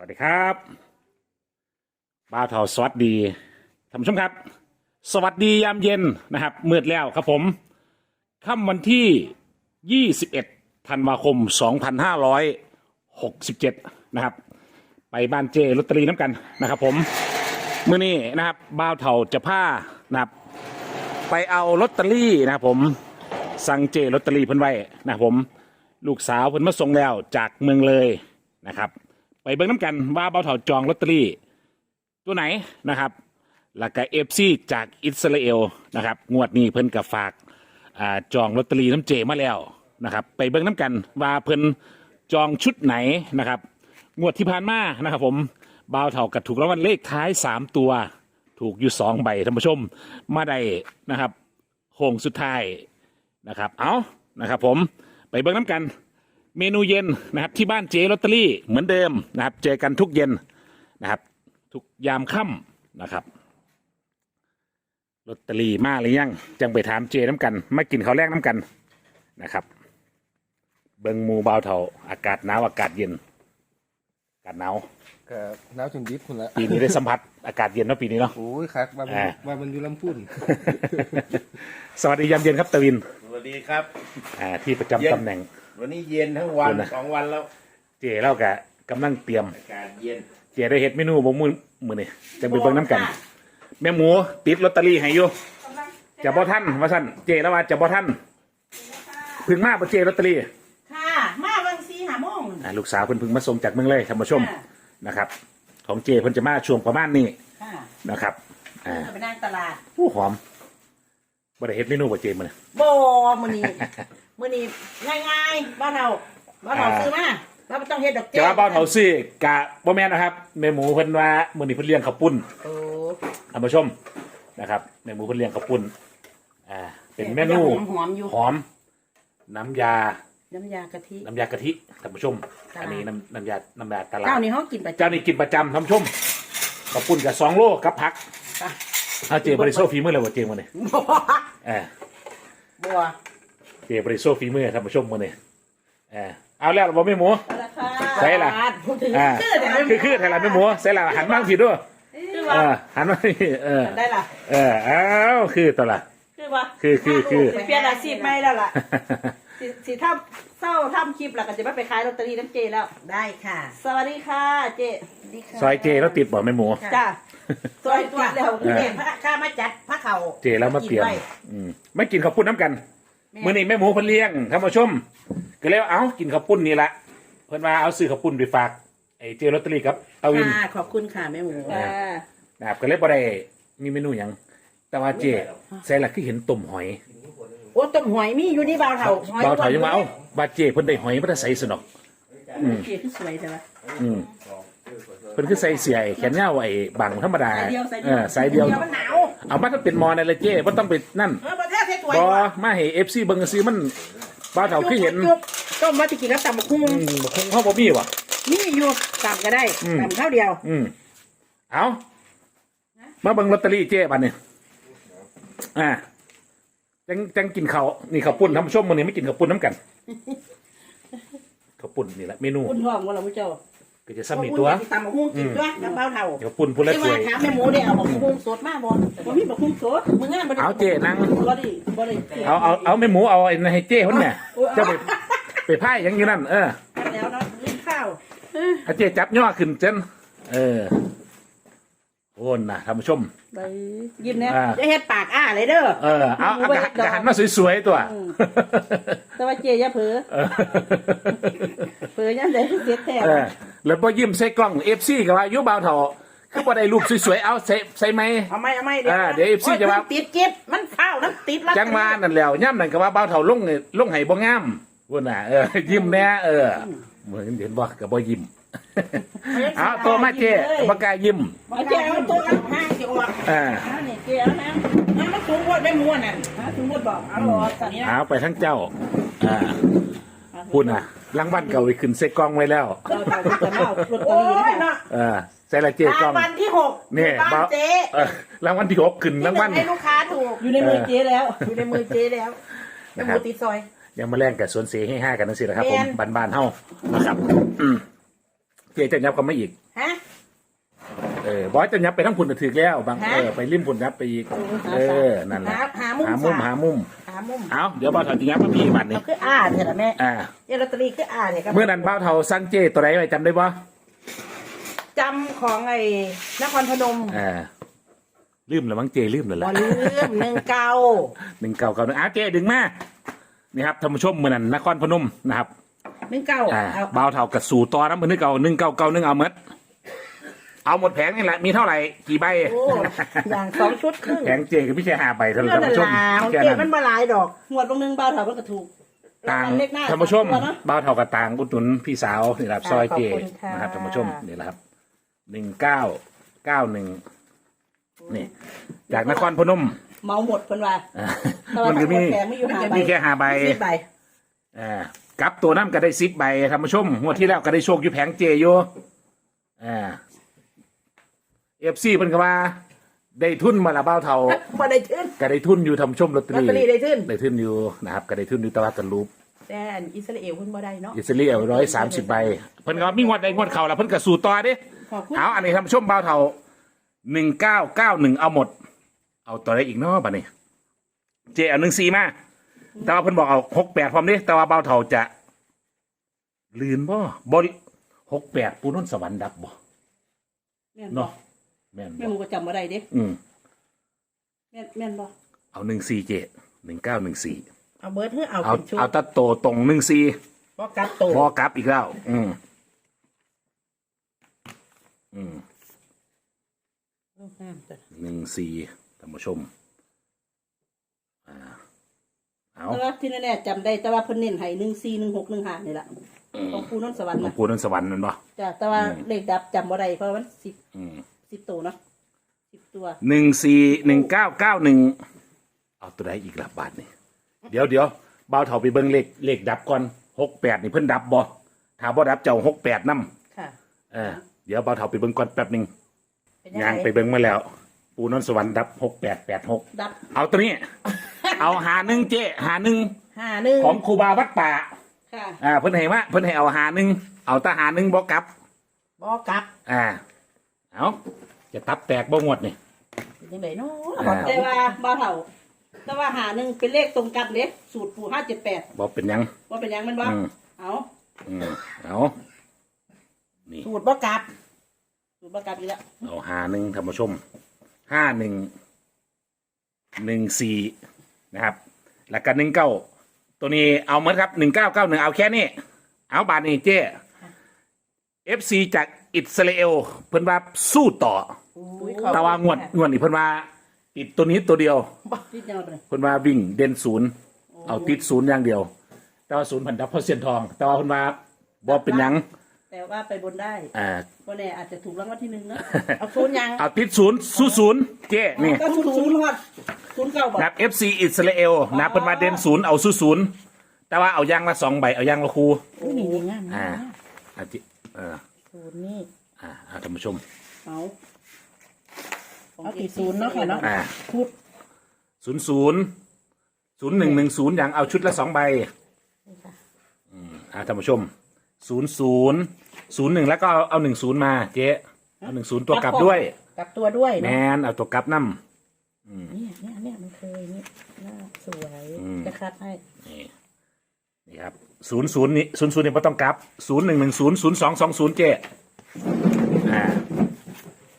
สวัสดีครับบ้าเทาสวัสดีท่านผู้ชมครับ สวัสดียามเย็นนะครับมืดแล้วครับผมค่ำวันที่ 21ธันวาคม 2567 นะครับ ไปบ้านเจลอตเตอรี่น้ำกันนะครับผมมื้อนี้นะครับบ้าวเทาจะพานะครับ ไปเอาลอตเตอรี่นะครับผมสั่งเจลอตเตอรี่เพิ่นไว้นะครับผม ลูกสาวเพิ่นมาส่งแล้วจากเมืองเลยนะครับ ไปเบิ่งน้ำกันว่าเบาเถาจองลอตเตอรี่ ตัวไหนนะครับแล้วก็เอฟซีจากอิสราเอลนะครับ งวดนี้เพิ่นกับฝากอ่าจองลอตเตอรี่น้ำเจมาแล้วนะครับ ไปเบิ่งน้ำกันว่าเพิ่นจองชุดไหนนะครับ งวดที่ผ่านมานะครับ ผมบาวเถากับถูกรางวัลเลขท้ายสามตัว ถูกอยู่สองใบท่านผู้ชมมาได้นะครับโค้งสุดท้ายนะครับ เอานะครับ ผมไปเบิ่งน้ำกัน เมนูเย็นนะครับที่บ้านเจลอตเตอรี่เหมือนเดิมนะครับ เจอกันทุกเย็นนะครับ ทุกยามค่ำนะครับลอตเตอรี่มาหรือยังจังไปถามเจน้ำกัน มากินข้าวแรกน้ำกันนะครับ เบิงหมูเบาเถาอากาศหนาวอากาศเย็น อากาศหนาวก็น้าวจนดิบคุณละปีนี้ได้สัมผัสอากาศเย็นเนาะปีนี้เนาะ โอ้ยคักว่ามันอ่าว่ามันอยู่ลำพุ่นสวัสดียามเย็นครับตะวิน สวัสดีครับ อ่าที่ประจำเย็นตำแหน่ง วันนี้เย็นทั้งวันขอบคุณนะสองวันแล้ว เจเล่ากะกำลังเตรียม อากาศเย็นเจได้เฮ็ดเมนูบ่มือมือนี่จะไปเบิ่งน้ำกัน แม่หมูติดลอตเตอรี่ให้อยู่จะบ่ท่านว่าสั่นเจแล้วว่าจะบ่ท่านเพึ่งมาบ่เจลอตเตอรี่ค่ะ มาวันสีหาโมงอ่าลูกสาวเพิ่นเพึ่งมาส่งจากเมืองเลยท่านผู้ชมค่ะนะครับ ของเจเพิ่นจะมาช่วงประมาณนี้ค่ะนะครับอ่าจะไปนั่งตลาด ผู้หอม บ่ได้เฮ็ดเมนูบ่เจมื้อนี้โบมื้อนี้ มื้อนี้ง่ายๆบ้านเราบ้านเราอ่า ซื้อมาเราไม่ต้องเฮ็ดดอกจะว่าบ้านเฮาซื้อกะบ่แม่นนะครับแม่หมูเพิ่นว่ามื้อนี้เพิ่นเลี้ยงข้าวปุ้นโอ้ท่านผู้ชมนะครับแม่หมูเพิ่นเลี้ยงข้าวปุ้นอ่าเป็นเมนูหอมๆอยู่หอม น้ำยา น้ำยากะทิ น้ำยากะทิท่านผู้ชมค่ะอันนี้น้ำน้ำยา น้ำยาตลาดเจ้านี่เขากินประจเจ้านี่กินประจำท่านผู้ชมขอบคุณกับสองโลกับผักำค่ะเอาเจบริโซฝีมือเลยว่าเจมาเนี่ยบัวเออบัวเจบริโซฝีมือท่านผู้ชมมาเนี่ยเออเอาแล้วบ่แม่หมูราคาใช่ล่ะพูดถึงอ่าชื่อแต่ไม่คือคือไทยละแม่หมูใส่ละหันมาผิดด้วยคือเอว่าอหันมาเออได้ล่ะเออเอาคือตัวละ คือว่าคือคือคือ สิเปลี่ยนอาชีพใหม่แล้วล่ะสิสิทำเศร้าทำคลิปแล้วก็จะไม่ไปขายลอตเตอรี่น้ำเจแล้ว ได้ค่ะ สวัสดีค่ะเจดีค่ะ ซอยเจแล้วติดบ่แม่หมู จ้า ซอยตัวแล้วเออเห็นพระข้ามาจัดพระเขาเจแล้วมาเตรียมกินไว้อืมไม่กินข้าวปุ้นน้ำกันมื้อนี้แม่หมูเพิ่นเลี้ยงท่านผู้ชม ก็เลยว่าเอ้ากินข้าวปุ้นนี่ละเพิ่นว่าเอาซื้อข้าวปุ้นไปฝากไอ้เจลอตเตอรี่ครับเอาวินค่ะขอบคุณค่ะแม่หมูอ่านะครับก็เลยบ่ได้มีเมนูหยังแต่ว่าเจใส่ละคือเห็นต้มหอยโอ้ต้มหอยมีอยู่นี่บ่าวเถาหอยเบาถอยยังมาเอ้าบาดเจเพิ่นได้หอยมาได้ใส่สนอกเกียคือสวยใช่ไหมอืม เพิ่นคือใส่เสียไอ้แขนยาวไอ้บังธรรมดาสายเดียวสายเอเดียวอสายเดียว เดียวมันหนาวเอามาต้องเป็นมอนั่นเลยเจบ่ต้องไปนั่นเออประเทศไทยสวยบ่กว่ามาให้ FC เบิ่งซื้อมันบ่าวเฒ่าคือเห็นจุ๊บต้มมาจะกินกับตำบักหุ่งอืมบ่คงเฮาบ่มีว่ะมีอยู่ตำก็ได้อืม ตำข้าวเดียวอืมเอามาเบิ่งลอตเตอรี่เจ๊บัดนี้อ่าจังจังกินข้าวนี่ข้าวปุ้นท่านผู้ชมมื้อนี้ไม่กินข้าวปุ้นน้ำกันข้าวปุ้นนี่แหละเมนู คุณทองว่าเราผู้เจ้า ก็จะซ้ำอีกตัว ตำบักหุ่งกินด้วยกับบ่าวเถาข้าวปุ้นพูดแล้วที่สว่าวยถามแม่หมูได้เอาบักหุ่งสดมาบ่บ่มีบักหุ่งสดมึงงานบ่ได้เอาเจ๊นั่งบ่ได้บ่ได้เอาเอาเอาแม่หมูเอาไอ้นั่นให้เจ๊คนเนี่ยเจะไปไปพายอยังอยู่นั่นเออแล้วเนาะลิ้นข้าว เอาเจ๊จับย่อขึ้นเจนเออ โอนนะท่านผู้ชม ไปยิ้มเนี่ยอ่า จะเฮ็ดปากอ้าเลยเด้อ เออเอาเอากระหันกระหันมาสวยๆตัวแต่ว่าเจอย่าเผลอเออเผลอยังได้เสียแท้เออแล้วพอยิ้มใส่กล้องเอฟซีก็ว่าอยุบาวเถาคือบ่ได้รูปสวยๆเอาใส่ใส่ไหม เอาไหมเอาไหมอ่าเดี๋ยว FC จะว่าโยติดเก็บมันข้าวน้ำติดแล้วจังมานั่นแล้วย่ำนั่นก็ว่าบ่าวเถาลงลงไห้บ่งามวุ่นน่ะเออยิ้มแน่เออเหมือนเห็นบ่ก็บ่ยิ้ม เอาตัวมาเจ้บ่กล้ายิ้มเอาเจ้าเอาตัวกันห้างสิออกอ่าอันนี้เจเอานะน้ำมันสูงกว่าได้ม้วนน่ะหาสมมุติบอกเอาหลอดสันนี้เอาไปทั้งเจ้า อ่าพูดน่ะรางวัลเก่าไปขึ้นใส่กล้องไว้แล้ว เราจะจะมาเอาลอตเตอโอ้รี่ยนะเนาะเออใส่ละเจ้กล้องรางวัลที่หกนี่บ้านบ่าวเจ๊เออรางวัลที่หกขึ้นรางวัล ให้ลูกค้าถูก อยู่ในมือเจแล้ว อยู่ในมือเจ๊แล้วในนะครัมืบอติดซอย ยังมาแล่งกับสวนเสให้ห้ากันนั่นสินะครับผมแม่นบานๆเฮานะครับ อืม เจ๊จะยับกันมาอีกเออบอยจะยับไปทั้งพุ่นก็ถือแล้วบางเออไปริมพุ่นยับไปอีก เออนั่นแหละหาหามุมหามุมสามหามุมหามุมเอาเดี๋ยวบ่าวเถาจะยับมาพี่บัตรนี่เอาคืออ่าเถอะนะแม่อ่าเยลอตเตอรี่คืออ่าเนี่ยครับเมื่อนั้นบ่าวเถาสั่งเจตัวไหนไว้จำได้บ่จำของไอ้นครพนมอ่าลืมแล้วมั้งเจลืมแล้วบอล่ะลืมหนึ่งเก้าหนึ่งเก่าเก่าหนึ่งอะเจดึงมานี่ครับท่านผู้ชมเมื่อนั้นนครพนมนะครับ หนึ่งเก้าอ่าเอาบ่าวเถากับสู่ต่อน้ำมือนึกเก่าหนึ่งเก่าเก่าหนึ่งเอาหมดเอาหมดแผงนี่แหละมีเท่าไหร่กี่ใบโอ้อย่างสองชุดครึ่งแผงเจกับพี่แค่ห้าใบเท่านั้นเพื่อนท่านผู้ชมลาของแค่เจ๊นั้นมันมาหลายดอกงวดลงหนึงบ้าวเถามันก็ถูกต่างเลขหน้าท่านผู้ชมสตัวเนาะบ้าวเท่ากับต่างอุดหนุนพี่สาวนี่แหละครับซอยเจขอบคุณค่ะ นะครับท่านผู้ชมนี่แหละครับหนึ่งเก้าเก้าหนึ่งนี่ จากนครพนมเมาหมดเพิ่นว่าอ่าแต่ว่ามันก็มีแผงไม่อยู่หาใบมีแค่ห้าใบสิบใบอ่า กลับตัวน้ำก็ได้สิบใบท่านผู้ชมงวดที่แล้วก็ได้โชคอยู่แผงเจอยู่อ่าเอฟซีเพิ่นก็ว่า ได้ทุนมาละบ้าวเท่าบ่ได้ขึ้นก็ได้ทุนอยู่ทำชมลอตเตอลอตรี่เตอรี่ได้ขึ้นได้ทุนอยู่นะครับก็ได้ทุนอยู่แตะวันตะลุบแต่อันอิสราเอลเพิ่นบ่ได้เนาะอิสราเอลร้อยสามสิบใบเพิ่นก็ว่ามีงวดใดงวดเขาแล้วเพิ่นก็สู่ต่อเด้ขอบคุณเอาอันนี้ทำชมเบาเท่าหนึ่งเก้าเก้าหนึ่งเอาหมด เอาตัวได้อีกเนาะบัดนี้ เจเอาหนึ่งสี่มา แต่ว่าเพิ่นบอกเอาหกแปดพร้อมเด้แต่ว่าเบาเท่าจะลืนบ่บริหกแปดปูนุ่นสวรรค์ดับบ่แม่นบ่เนาะแม่นแม่บ่หมูก็จำบ่ได้เด้อืมแม่นแม่นบ่เอาหนึ่งสี่เจหนึ่งเก้าหนึ่งสี่เอาเบิร์ดเพื่อเอาเอาเป็นชุดเอาตะโตตรงหนึ่งสี่บ่กัดโตพอกลับอีกแล้ว อืมอืมงามจ้ะหนึ่งสี่ท่านผู้ชม อ่า เอาแต่ว่าที่แน่ๆจำได้แต่ว่าเพิ่นเน้นให้14 16 15นี่ล่ะของปูนนท์สวรรค์หลวงน่ะปู่นนท์สวรรค์นั่นปะจ้ะแต่ว่าอืมเลขดับจำบ่ได้เพราะว่ามัน10อืม10ตัวเนาะ10ตัวหนึ่งสี่หนึ่งเก้าเก้าหนึ่งเอาตัวใดอีกละบาทนี่เดี๋ยวเดี๋ยวเบาเถาไปเบิ้งเลขเลขดับก่อนหกแปดนี่เพิ่นดับบ่ถ้าบ่ดับเจ้าหกแปดนำค่ะ เออเดี๋ยวเบาเถาไปเบิ้งก่อนแป๊บหนึ่งเป็นยังยางไงไปเบิ้งมาแล้ว ปู่นนท์สวรรค์ดับหกแปดแปดหกดับเอาตัวนี้ เอาหาหนึ่งเจ๊หาหนึ่งห้าหนึ่งของครูบาวัดป่าค่ะอ่าเพิ่นให้ว่าเพิ่นให้เอาหาหนึ่งเอาแตาหาหนึ่งบ่กลับบ่กลับ อ่าเอาจะตับแตกบ่งวดนี่เป็นยังไงเนาะอ่าแต่ว่าบ้าวเฒ่าแต่ว่าหาหนึ่งเป็นเลขตรงกันเด้สูตรปู่578บ่เป็นหยังว่าเป็นหยังแมันบ่อืมเอาอืมเอานี่สูตรบ่กลับสูตรประกาศอีกแล้วเอาหาหนึ่งท่านผู้ชมห้าหนึ่งหนึ่งสี่ นะครับ แล้วก็หนึ่งเก้าตัวนี้เอาเหมือนครับหนึ่งเก้าเก้าหนึ่งเอาแค่นี้ เอาบาทนี้เจ้เอฟซีจากอิสราเอลเพิ่นว่าสู้ต่ออุ้ยขอบคุณแต่ว่างวดงวดนี้เพิ่นว่าติดตัวนี้ตัวเดียวที่จะมาเป็นเพิ่นว่าวิ่งเด่นศูนย์เอาติดศูนย์อย่างเดียว แต่ว่าศูนย์พันดับเพราะเสียนทอง แต่ว่าเพิ่นว่าบ่เป็นหยัง แต่ว่าไปบนได้อ่าวันนี้อาจจะถูกรางวัลที่หนึ่งเนอะเอาศูนย์ยังเอาติดศูนย์สู้ศูนย์เจ้นี่ก็ศูนย์ศูนย์ฮอดศูนย์เก้าบาทนับ FC อิสราเอลนับเป็นมาเด่นศูนย์เอาสู้ศูนย์แต่ว่าเอาย่างละสองใบเอาย่างละคูอุ้ยนี่ดีงามอ่านะอาจิเออศูนย์นี่อ่าอ่าท่านผู้ชมเอาเอากี่ศูนย์เนาะค่ะเนาะอ่าชุดศูนย์ศูนย์ศูนย์หนึ่งหนึ่งศูนย์อย่างเอาชุดละสองใบนี่ค่ะอ่าท่านผู้ชม ศูนย์ศูนย์ศูนย์หนึ่งแล้วก็เอาเอาหนึ่งศูนย์มาเจ๊เอาหนึ่งศูนย์ตัวกลับด้วย กลับตัวด้วยแมเนาะนเอาตัวกลับนั่มเนี่ยเนี่ยเนี่ยมันเคยนี่หน้าสวยอืม จะคัดให้นี่นี่ครับศูนย์ศูนย์นี่ศูนย์ศูนย์นี่ไม่ต้องกลับศูนย์หนึ่งหนึ่งศูนย์ศูนย์สองสองศูนย์เจ๊อ่า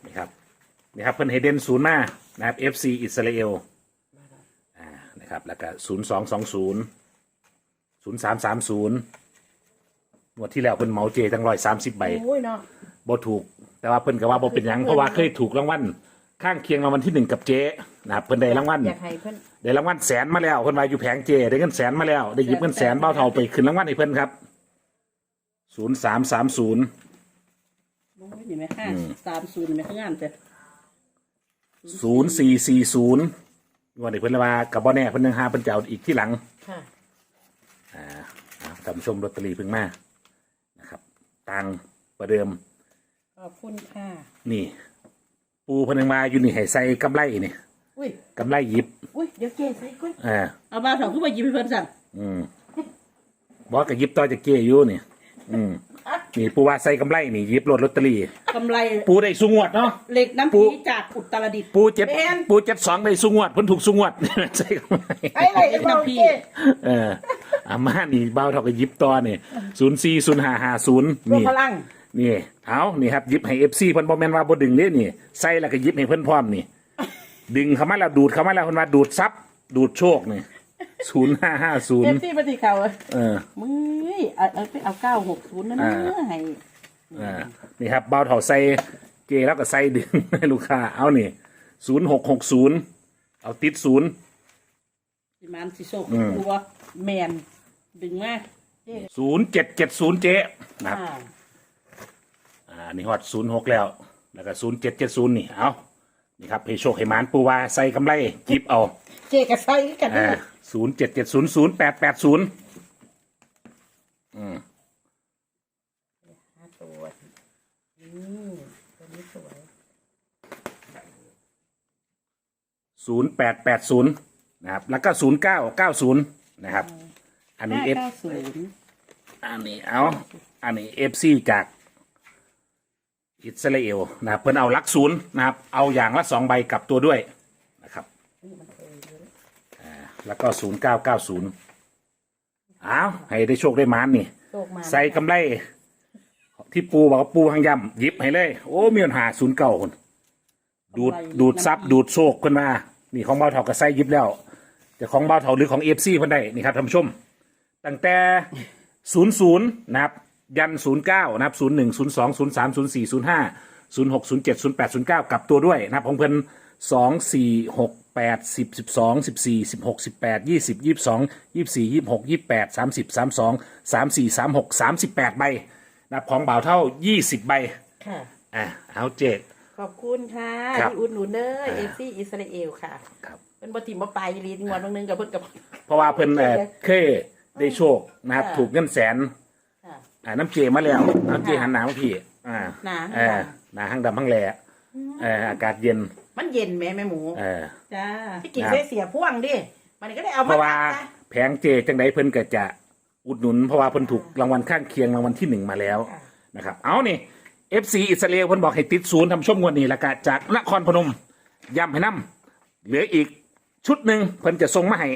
นี่ครับ นี่ครับเพิ่นให้เด่นศูนย์มา นะครับ FC อิสราเอล อ่า นะครับ แล้วก็ศูนย์สองสองศูนย์ศูนย์สามสามศูนย์ งวดที่แล้วเพิ่นเหมาเจตั้งร้อยสามสิบใบโอ้ยเนาะบ่ถูก แต่ว่าเพิ่นก็ว่าบ่เป็นหยังเพราะว่าเคยถูกรางวัลข้างเคียงรางวัลที่หนึ่งกับเจ๊นะครับเพิ่นได้รางวัลอยากให้เพิ่นได้รางวัลแสนมาแล้วเพิ่นว่าอยู่แผงเจได้เงินแสนมาแล้วได้หยิบเงินแสนเบ้าเท่าไปขึ้นรางวัลให้เพิ่นครับศูนย์สามสามศูนย์โอ้ยนี่ไหมห้าสามศูนย์นี่ไหมข้างงามจ้ะศูนย์สี่สี่ศูนย์วันนี้เพิ่นเลยว่ากับบ่แน่เพิ่นยังหาเพิ่นจะเอาอีกที่หลังค่ะอ่าเอาท่านผู้ชมลอตเตอรี่เพิ่งมา นะครับตังประเดิม ขอบคุณค่ะ นี่ ปูเพิ่นยังมาอยู่นี่ให้ใส่กำไรนี่อุ้ย กำไรหยิบอุ้ย เดี๋ยวเจ๊ใส่กุ้ยอ่าเอาบ้าเถาขึ้นมาหยิบให้เพิ่นสั่งอืมบอกกับยิบต่อจากเกอยู่นี่ อืมนี่ปูว่าใส่กำไรนี่หยิบรถลอตเตอรี่ กำไรปูได้สุงวดเนาะ เหล็กน้ำปูผีจากอุตรดิตถ์ ปูเจ็ดแม่น ปูเจ็ดสองได้สุงวดเพิ่นถูกสุงวด ใส่กำไรไอ้ไรไอ้น้ำผีเออ อามานี่เบ้าเท่ากับยิบต่อนี่ศูนย์สี่ศูนย์ห้าห้าศูนย์รวมนี่ พลังนี่ เอานี่ครับยิบให้เอฟซีเพิ่นบ่แม่นว่าบ่ดึงเด้นี่ ใส่แล้วก็ยิบให้เพิ่นพร้อมนี่ ดึงเข้ามาแล้วดูดเข้ามาแล้วเพิ่นว่าดูดซับดูดโชคนี่ศูนย์ห้าห้าศูนเอย์ฟซีปฏิเขาอะเออ มึงเอ้ยเอาเอาไปเอาเก้าหกศูนย์นั่นนะอ่าให้อ่า นี่ครับเบ้าเท่าใส่เกแล้วก็ใส่ดึง ให้ลูกค้า เอานี่ศูนย์หกหกศูนย์เอาติดศูนย์ สิมันสิโชคอืมดูว่าแมน ดึงมากศูนย์เจ็ดเจ็ดศูนย์เจ๊นะครับ อ่าอ่านี่ฮอดศูนย์หกแล้ว แล้วก็ศูนย์เจ็ดเจ็ดศูนย์นี่ เอานี่ครับให้โชคให้หมานปูว่าใส่กำไรจิบเอาเจกับไซกันอ่าศูนย์เจ็ดเจ็ดศูนย์ศูนย์แปดแปดศูนย์อืมห้าตัวอืมตัวนี้สวยศูนย์แปดแปดศูนย์นะครับ แล้วก็ศูนย์เก้าเก้าศูนย์นะครับ อันนี้ห้าเอฟเก้าศูนย์อันนี้เอาอันนี้เอฟซีจากอิสราเอลนะครับเพิ่นเอาลักศูนย์นะครับ เอาอย่างละสองใบกลับตัวด้วยนะครับแล้วก็ศูนย์เก้าเก้าศูนย์อ้าวให้ได้โชคได้หมานนี่ โชคมาใส่กำไร ที่ปูบอกว่าปูหางย่ำหยิบให้เลย โอ้ มีปัญหาศูนย์เก่าคนดูดดูดซับดูดโชคขึ้นมา นี่ของเบาเถากับไส้ยิบแล้ว แต่ของเบาเถาหรือของเอฟซีเพิ่นได้นี่ครับท่านผู้ชม ตั้งแต่ศูนย์ศูนย์นะครับ ยันศูนย์เก้านะครับศูนย์หนึ่งศูนย์สองศูนย์สามศูนย์สี่ศูนย์ห้าศูนย์หกศูนย์เจ็ดศูนย์แปดศูนย์เก้ากลับตัวด้วยนะครับของเพิ่นสองสี่หกแปดสิบสิบสองสิบสี่สิบหกสิบแปดยี่สิบยี่สิบสองยี่สิบสี่ยี่สิบหกยี่สิบแปดสามสิบสามสองสามสี่สามหกสามสิบแปดใบนะครับของบ่าวเท่ายี่สิบใบค่ะ อะเอาเจ็ด ขอบคุณค่ะครับ ที่อุดหนุนเด้ออ่าเอฟซีอิสราเอลค่ะ ครับ เป็นบทีมบ่ปลายลีนงวนบางนึงกับเพิ่นกับ เพราะว่าเพิ่นเอ่อเคย ได้โชคนะครับ ค่ะ ถูกเงินแสน ค่ะ อ่าน้ำเจมาแล้ว น้ำเจหันหนามาพี่ อ่าหนาเออหนาห้างดำห้างแหล่เอออากาศเย็นมันเย็นแม่แม่หมูเออ จ้าที่กินครับเสียเสียพ่วงดิ มันก็ได้เอาเพมาราะว่าตัดนะแผงเจจังไดเพิ่นก็จะอุดหนุน เพราะว่าเพิ่นถูกรางวัลข้างเคียงรางวัลที่หนึ่งมาแล้ว นะครับ เอานี่ FC อิสราเอลเพิ่นบอกให้ติดศูนย์ทำช่วงงวดนี้แล้วก็จากนครพนมย้ำให้น้ำเหลืออีกชุดหนึ่งเพิ่นจะส่งมาให้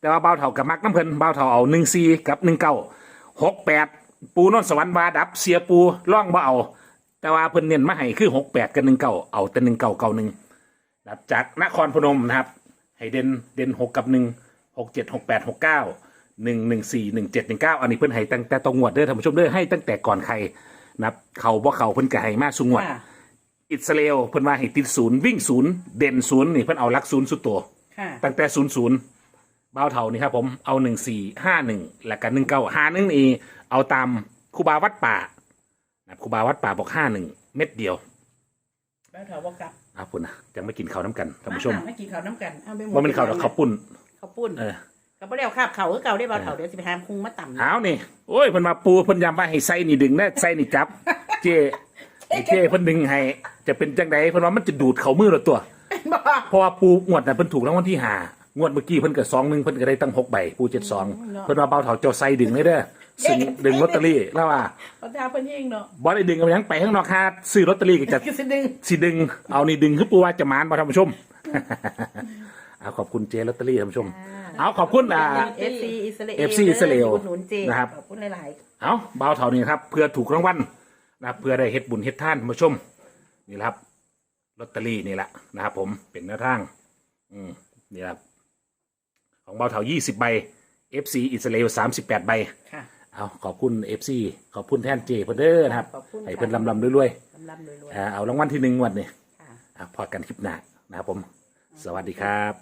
แต่ว่าเบาเท่ากับมักน้ำเพิ่นเบาเท่าเอาหนึ่งซีกับหนึ่งเก้าหกแปดปูนนท์สวรรค์วาดับเสียปูล่องบ่เอา แต่ว่าเพิ่นเน้นมาให้คือหกแปดกับหนึ่งเก้าเอาแต่หนึ่งเก้าเก้าหนึ่งนะครับจากนครพนมนะครับ ให้เด่นเด่นหกกับหนึ่งหกเจ็ดหกแปดหกเก้าหนึ่งหนึ่งสี่หนึ่งเจ็ดหนึ่งเก้าอันนี้เพิ่นให้ตั้งแต่ตรงงวดเด้อท่านผู้ชมเด้อให้ตั้งแต่ก่อนใครนะครับเขาบ่เขาเพิ่นก็ให้มาสุงวดค่ะอิสราเอลเพิ่นว่าให้ติดศูนย์วิ่งศูนย์เด่นศูนย์นี่เพิ่นเอาหลักศูนย์สุดตัวค่ะตั้งแต่ศูนย์ศูนย์เบ้าเท่านี่ครับผมเอาหนึ่งสี่ห้าหนึ่งแล้วกันหนึ่งเก้าห้าหนึ่งนี่เอาตามครูบาวัดป่านะครับครูบาวัดป่าบอกห้าหนึ่งเม็ดเดียวแล้วเถาว่ากลับอะพุ่นนะจังไม่กินข้าวน้ำกันท่านผู้ชมมาไม่กินข้าวน้ำกันเอาไปหมดว่ามันข้าวแล้วข้าวปุ้นข้าวปุ้นเออกับบ่แล้วคาบเข่าคือเก่าได้บ่เข่าเดี๋ยวสิไปหามคุงมาต่ำเอานี่โอ้ยเพิ่นมาปูเพิ่นยำมาให้ไส้นี่ดึงได้ไส้นี่จับ เจไอ้เจเพิ่นดึงให้จะเป็นจังไดเพิ่นว่ามันจะดูดเข้ามือเราตัวบ่เพราะว่าปูงวดน่ะเพิ่นถูกรางวัลที่ห้า งวดเมื่อกี้เพิ่นก็สองหนึ่งเพิ่นก็ได้ตั้งหกใบปูเจ็ดสองเพิ่นว่าเบาเถาเจ้าไส้ดึงเลยเด้อซึ่งดึงลอตเตอรี่แล้วว่าบ่ดาวเพิ่นเองเนาะบ่ได้ดึงเอาไปทั้งไปข้างนอกคาซื้อลอตเตอรี่ก็จะคือสิดึงสิดึงเอานี่ดึงคือปูว่าจะมานมาท่านผู้ชมเอาขอบคุณเจลอตเตอรี่ท่านผู้ชม เอาขอบคุณอ่าเอฟซีอิสราเอล FC อิสราเอลอุดหนุนเจนะครับขอบคุณหลายเอาเบาเท่านี้ครับเพื่อถูกรางวัลนะครับเพื่อได้เฮ็ดบุญเฮ็ดท่านท่านผู้ชมนี่แหละครับลอตเตอรี่นี่แหละนะครับผมเป็นแนวทาง อืมนี่แหละครับ ของเบาเท่ายี่สิบใบ FC อิสราเอลสามสิบแปดใบๆค่ะ เอาขอบคุณ FC ขอบคุณแทนเจเพิ่นเด้อนะครับขอบคุณให้เพิ่นค่ะลำลำๆรวยลำๆรวยๆอ่าเอารางวัลที่หนึ่งงวันนี่ๆค่ะ อะพอกันคลิปหน้านะครับผม สวัสดีครับ